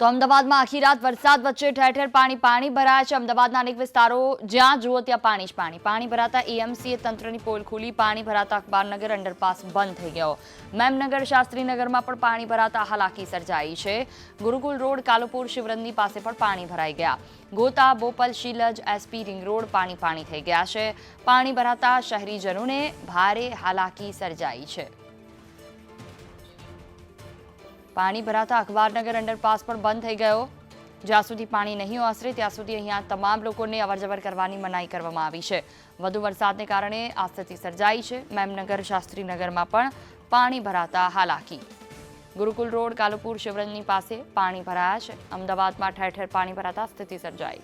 તો અમદાવાદમાં આખી રાત વરસાદ વચ્ચે ઠેર ઠેર પાણી પાણી ભરાયા છે. અમદાવાદના અનેક વિસ્તારો જ્યાં જુઓ ત્યાં પાણી જ પાણી. પાણી ભરાતા એએમસીએ તંત્રની પોલ ખુલી. પાણી ભરાતા અખબારનગર અંડરપાસ બંધ થઈ ગયો. મેમનગર શાસ્ત્રીનગરમાં પણ પાણી ભરાતા હાલાકી સર્જાઈ છે. ગુરુકુલ રોડ, કાલુપુર શિવરંદી પાસે પણ પાણી ભરાઈ ગયા. Gota, Bopal, Shilaj, SP ring road પાણી પાણી થઈ ગયા છે. પાણી ભરાતા શહેરીજનોને ભારે હાલાકી સર્જાઈ છે. પાણી ભરાતા અખબારનગર અંડરપાસ પણ બંધ થઈ ગયો. જ્યાં સુધી પાણી નહીં ઓસરે, ત્યાં સુધી અહીંયા તમામ લોકોને અવરજવર કરવાની મનાઈ કરવામાં આવી છે. વધુ વરસાદને કારણે આ સ્થિતિ સર્જાઈ છે. મેમનગર, શાસ્ત્રીનગરમાં પણ પાણી ભરાતા હાલાકી. ગુરુકુલ રોડ, કાલુપુર, શિવરંજની પાસે પાણી ભરાયા છે. અમદાવાદમાં ઠેર ઠેર પાણી ભરાતા સ્થિતિ સર્જાઈ.